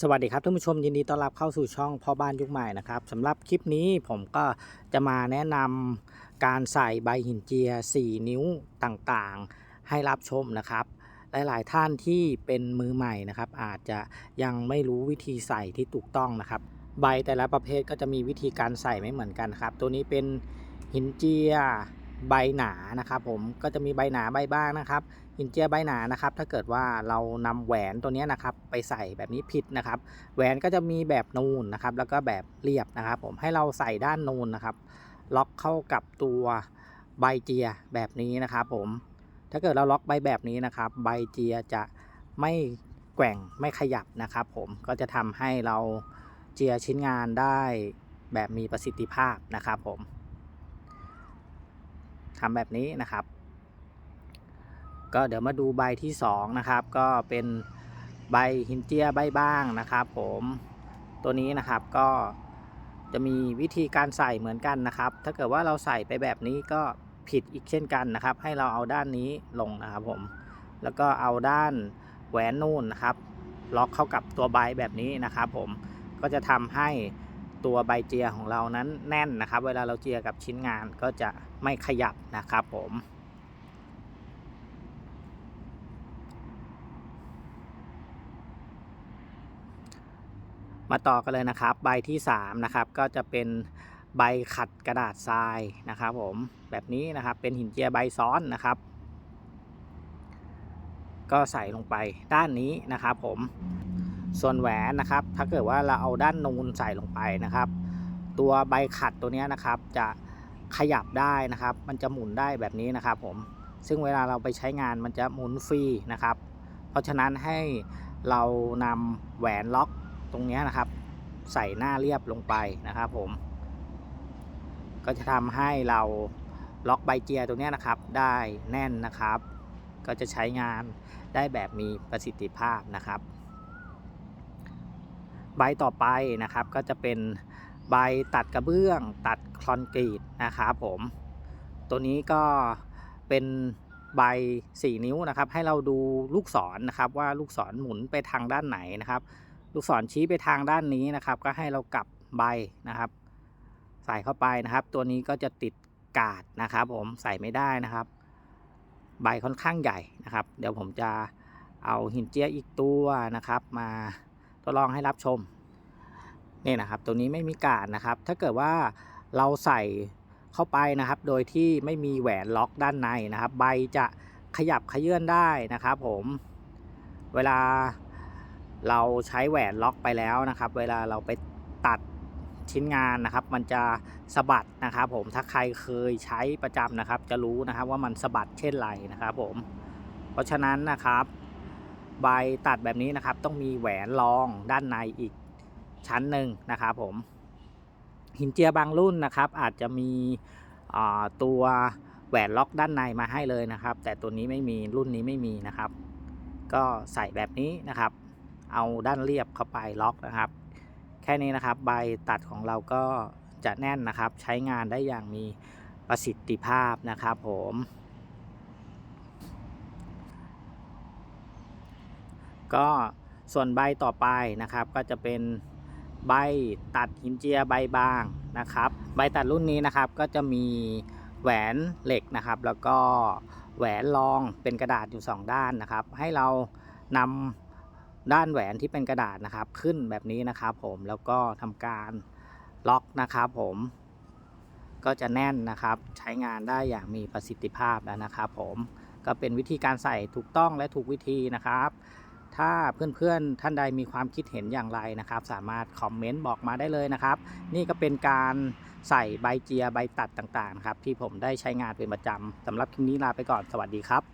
สวัสดีครับท่านผู้ชมยินดีต้อนรับเข้าสู่ช่องพ่อบ้านยุคใหม่นะครับสำหรับคลิปนี้ผมก็จะมาแนะนำการใส่ใบหินเจีย 4 นิ้วต่างๆ ให้รับชมนะครับ หลายๆท่านที่เป็นมือใหม่นะครับ อาจจะยังไม่รู้วิธีใส่ที่ถูกต้องนะครับ ใบแต่ละประเภทก็จะมีวิธีการใส่ไม่เหมือนกันครับ ตัวนี้เป็นหินเจีย ใบหนานะครับผมก็จะมีใบหนาใบบ้างนะครับหินเจียใบหนานะครับ ถ้าเกิดว่าเรานำแหวนตัวนี้นะครับ ไปใส่แบบนี้ผิดนะครับ แหวนก็จะมีแบบนูนนะครับ แล้วก็แบบเรียบนะครับ ผมให้เราใส่ด้านนูนนะครับ ล็อกเข้ากับตัวใบเจียแบบนี้นะครับ ผม ถ้าเกิดเราล็อกใบแบบนี้นะครับ ใบเจียจะไม่แกว่งไม่ขยับนะครับ ผมก็จะทำให้เราเจียชิ้นงานได้แบบมีประสิทธิภาพนะครับ ผม ทำแบบนี้นะครับ ก็เดี๋ยวมาดูใบที่2นะครับก็เป็นใบหินเจียใบบ้างนะครับ ผมตัวนี้นะครับก็จะมีวิธีการใส่เหมือนกันนะครับ ถ้าเกิดว่าเราใส่ไปแบบนี้ก็ผิดอีกเช่นกันนะครับ ให้เราเอาด้านนี้ลงนะครับผมแล้วก็เอาด้านแหวนนู่นนะครับ ล็อกเข้ากับตัวใบแบบนี้นะครับ ผมก็จะทำให้ ตัวใบเจียของเรานั้นแน่นนะครับ เวลาเราเจียกับชิ้นงานก็จะไม่ขยับนะครับผมมาต่อกันเลยนะครับ ใบที่3นะครับก็จะเป็นใบขัดกระดาษทรายนะครับผมแบบนี้นะครับเป็นหินเจียใบซ้อนนะครับ ก็ใส่ลงไปด้านนี้นะครับผม ส่วนแหวนนะครับ ถ้าเกิดว่าเราเอาด้านนูนใส่ลงไปนะครับ ตัวใบขัดตัวนี้นะครับ จะขยับได้นะครับ มันจะหมุนได้แบบนี้นะครับ ผม ซึ่งเวลาเราไปใช้งานมันจะหมุนฟรีนะครับ เพราะฉะนั้นให้เรานำแหวนล็อกตรงนี้นะครับ ใส่หน้าเรียบลงไปนะครับ ผม ก็จะทำให้เราล็อกใบเจียตรงนี้นะครับ ได้แน่นนะครับ ก็จะใช้งานได้แบบมีประสิทธิภาพนะครับ ใบต่อไปนะครับ ก็จะเป็นใบตัดกระเบื้อง ตัดคอนกรีตนะครับผม ตัวนี้ก็เป็นใบ 4 นิ้วนะครับ ให้เราดูลูกศรนนะครับ ว่าลูกศรหมุนไปทางด้านไหนนะครับ ลูกศรชี้ไปทางด้านนี้นะครับ ก็ให้เรากลับใบนะครับ ใส่เข้าไปนะครับ ตัวนี้ก็จะติดกาดนะครับ ผมใส่ไม่ได้นะครับ ใบค่อนข้างใหญ่นะครับ เดี๋ยวผมจะเอาหินเจียอีกตัวนะครับมา ทดลองให้รับชมนี่นะครับ ตัวนี้ไม่มีกาดนะครับ ถ้าเกิดว่าเราใส่เข้าไปนะครับ โดยที่ไม่มีแหวนล็อกด้านในนะครับ ใบจะขยับขยื่นได้นะครับ ผมเวลาเราใช้แหวนล็อกไปแล้วนะครับ เวลาเราไปตัดชิ้นงานนะครับ มันจะสะบัดนะครับ ผมถ้าใครเคยใช้ประจำนะครับ จะรู้นะครับว่ามันสะบัดเช่นไรนะครับ ผม เพราะฉะนั้นนะครับ ใบตัดแบบนี้นะครับ ต้องมีแหวนรองด้านในอีกชั้นหนึ่งนะครับผม หินเจียบางรุ่นนะครับ อาจจะมีตัวแหวนล็อกด้านในมาให้เลยนะครับ แต่ตัวนี้ไม่มีรุ่นนี้ไม่มีนะครับ ก็ใส่แบบนี้นะครับ เอาด้านเรียบเข้าไปล็อกนะครับ แค่นี้นะครับ ใบตัดของเราก็จะแน่นนะครับ ใช้งานได้อย่างมีประสิทธิภาพนะครับผม ก็ส่วนใบต่อไปนะครับ ก็จะเป็นใบตัดหินเจียใบบางนะครับ ใบตัดรุ่นนี้นะครับก็จะมีแหวนเหล็กนะครับ แล้วก็แหวนรองเป็นกระดาษอยู่ 2 ด้านนะครับ ให้เรานำด้านแหวนที่เป็นกระดาษนะครับ ขึ้นแบบนี้นะครับผมแล้วก็ทำการล็อกนะครับผมก็จะแน่นนะครับใช้งานได้อย่างมีประสิทธิภาพแล้วนะครับผมก็เป็นวิธีการใส่ถูกต้องและถูกวิธีนะครับ ถ้าเพื่อนๆท่านใดมีความคิดเห็นอย่างไรนะครับ สามารถคอมเมนต์บอกมาได้เลยนะครับ นี่ก็เป็นการใส่ใบเจียใบตัดต่างๆนะครับที่ผมได้ใช้งานเป็นประจำสำหรับคลิปนี้ลาไปก่อนสวัสดีครับ